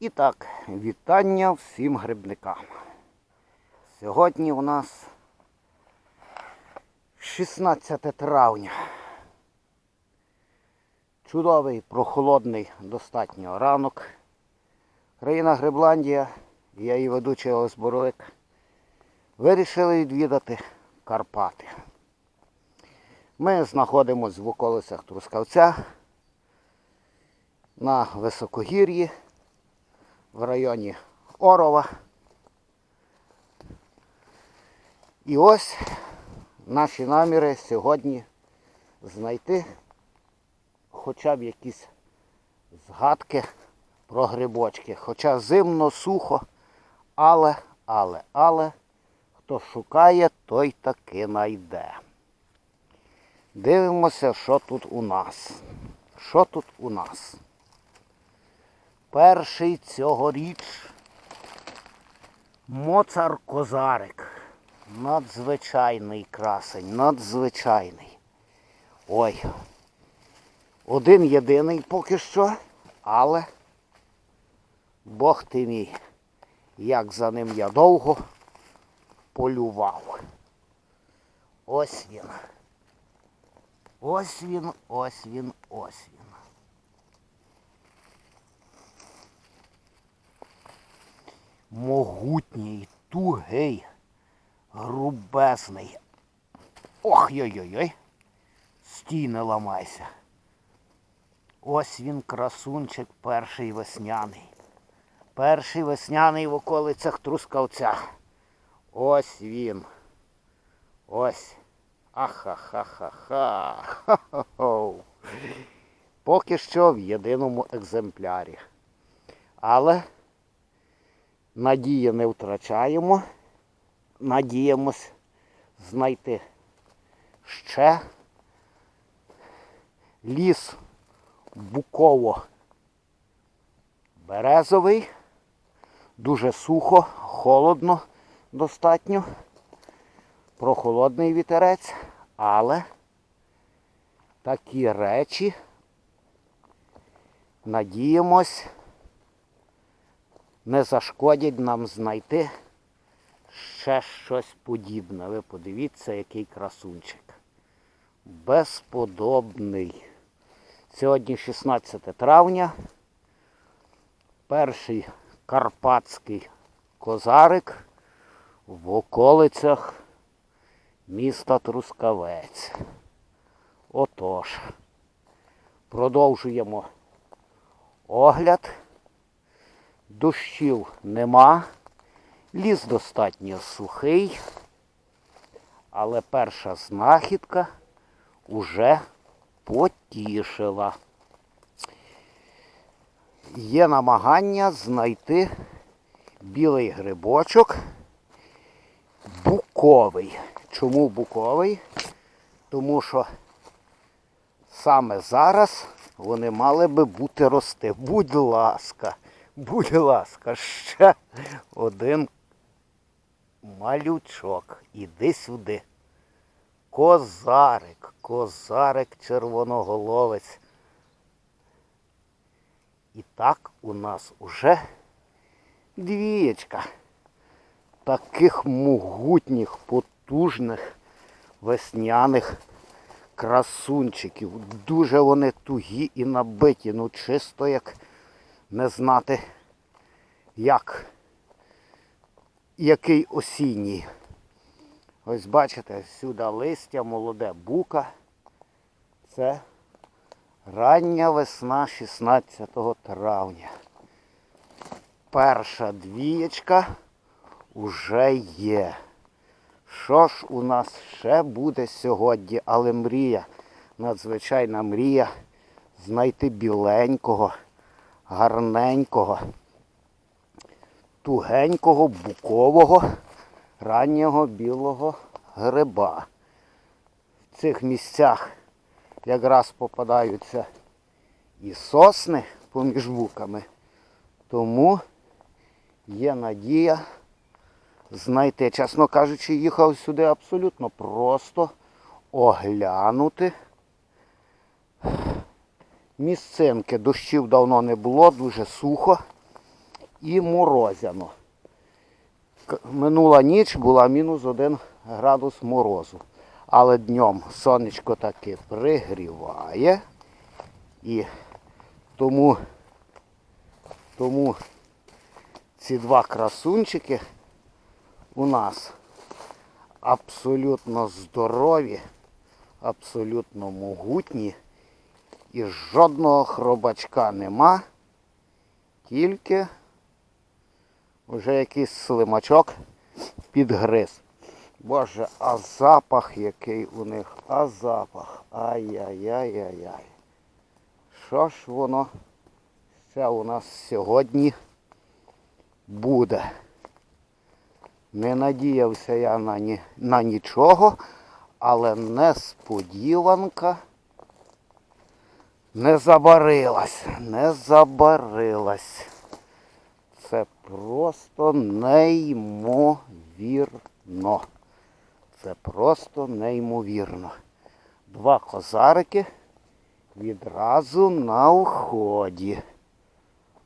І так, вітання всім грибникам. Сьогодні у нас 16 травня. Чудовий, прохолодний достатньо ранок. Країна Грибландія, я її ведучий Олес Боровик, вирішили відвідати Карпати. Ми знаходимося в околицях Трускавця на високогір'ї в районі Орова. І ось наші наміри сьогодні знайти хоча б якісь згадки про грибочки. Хоча зимно, сухо, але, але, але, хто шукає, той таки найде. Дивимося, що тут у нас. Що тут у нас? Перший цьогоріч Моцар Козарик. Надзвичайний красень, надзвичайний. Ой. Один єдиний поки що, але Бог ти мій, як за ним я довго полював. Ось він. Ось він, ось він, ось він. Могутній, тугий, грубезний. Ох, йой-йой-йой. Стій не ламайся. Ось він, красунчик, перший весняний. Перший весняний в околицях Трускавця. Ось він. Ось. Ахахахаха. Поки що в єдиному екземплярі. Але надії не втрачаємо. Надіємось знайти ще. Ліс буково. Березовий, дуже сухо, холодно достатньо, прохолодний вітерець, але такі речі, надіємось, не зашкодять нам знайти ще щось подібне. Ви подивіться, який красунчик. Безподобний. Сьогодні 16 травня. Перший карпатський козарик в околицях міста Трускавець. Отож, продовжуємо огляд. Дощів нема. Ліс достатньо сухий, але перша знахідка уже потішила. Є намагання знайти білий грибочок буковий. Чому буковий? Тому що саме зараз вони мали би бути рости. Будь ласка, будь ласка, ще один малючок. Іди сюди. Козарик, козарик червоноголовець. І так у нас уже двієчка таких могутніх, потужних весняних красунчиків. Дуже вони тугі і набиті, ну чисто як не знати, як який осінній. Ось бачите, сюди листя, молоде бука. Це рання весна 16 травня. Перша двієчка уже є. Що ж у нас ще буде сьогодні? Але мрія, надзвичайна мрія знайти біленького, гарненького, тугенького, букового, раннього білого гриба. В цих місцях якраз попадаються і сосни поміж буками. Тому є надія знайти. Чесно кажучи, їхав сюди абсолютно просто оглянути. Місцинки дощів давно не було, дуже сухо. і морозяно. Минула ніч була мінус один градус морозу. Але днем сонечко таки пригріває. І тому, тому ці два красунчики у нас абсолютно здорові, абсолютно могутні. І жодного хробачка нема. Тільки вже якийсь слимачок підгриз. Боже, а запах який у них, а запах. Ай-яй-яй-яй-яй. Що ж воно ще у нас сьогодні буде? Не надіявся я на, ні, на нічого, але несподіванка не забарилась, не забарилась. Це просто неймовірно. Це просто неймовірно. Два козарики відразу на вході.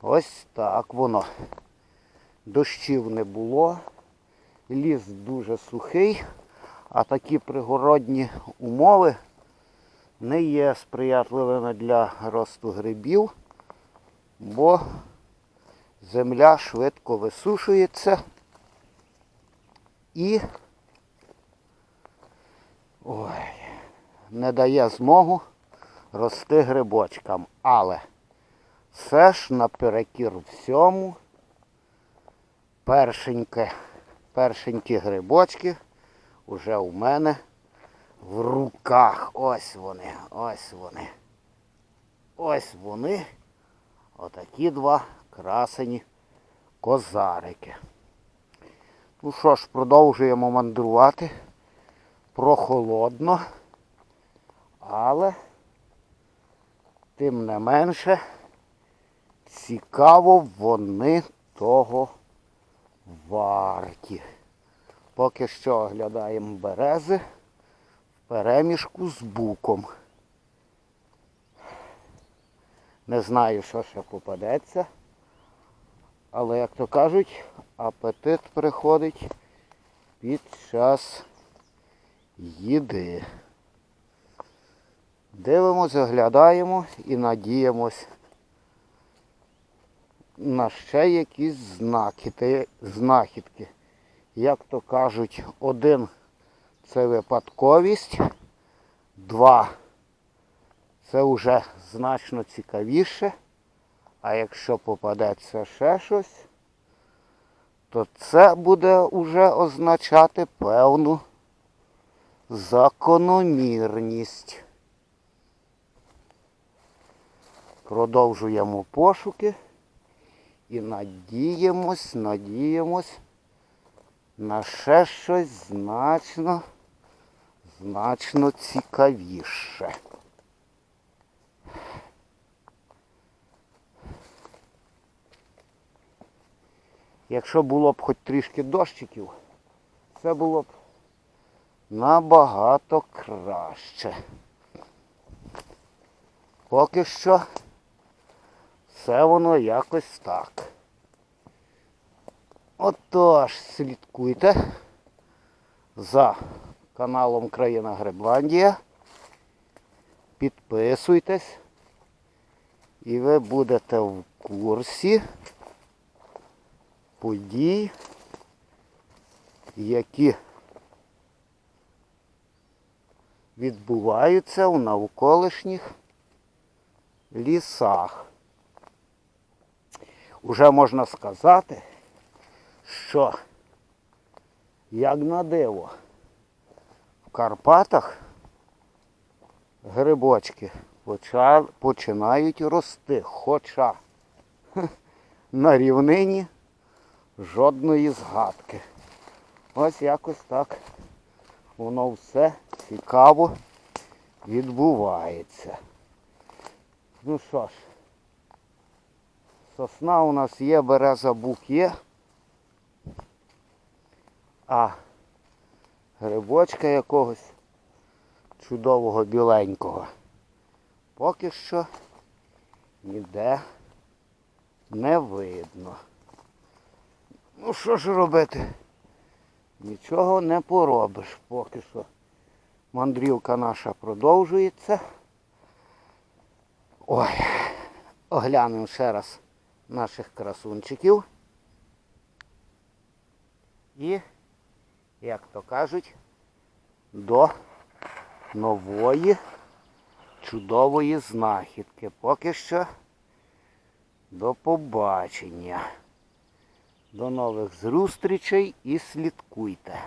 Ось так воно. Дощів не було, ліс дуже сухий, а такі пригородні умови не є сприятливими для росту грибів, бо земля швидко висушується і ой, не дає змогу рости грибочкам. Але все ж наперекір всьому першеньке, першенькі грибочки вже у мене в руках. Ось вони, ось вони. Ось вони. Отакі два красені козарики. Ну що ж, продовжуємо мандрувати. Прохолодно. Але тим не менше цікаво вони того варті. Поки що оглядаємо берези перемішку з буком. Не знаю, що ще попадеться. Але, як то кажуть, апетит приходить під час їди. Дивимось, оглядаємо і надіємось на ще якісь знахідки. Як то кажуть, один це випадковість, два це вже значно цікавіше. А якщо попадеться ще щось, то це буде уже означати певну закономірність. Продовжуємо пошуки і надіємось, надіємось на ще щось значно, значно цікавіше. Якщо було б хоч трішки дощиків, це було б набагато краще. Поки що все воно якось так. Отож, слідкуйте за каналом Країна Гребландія. Підписуйтесь і ви будете в курсі подій, які відбуваються у навколишніх лісах. Уже можна сказати, що, як на диво, Карпатах грибочки починають рости, хоча на рівнині жодної згадки. Ось якось так воно все цікаво відбувається. Ну що ж, сосна у нас є, береза бук є. А грибочка якогось чудового біленького. Поки що ніде не видно. Ну що ж робити? Нічого не поробиш поки що. Мандрівка наша продовжується. Ой, оглянемо ще раз наших красунчиків. І, як то кажуть, до нової чудової знахідки. Поки що до побачення. До нових зустрічей і слідкуйте.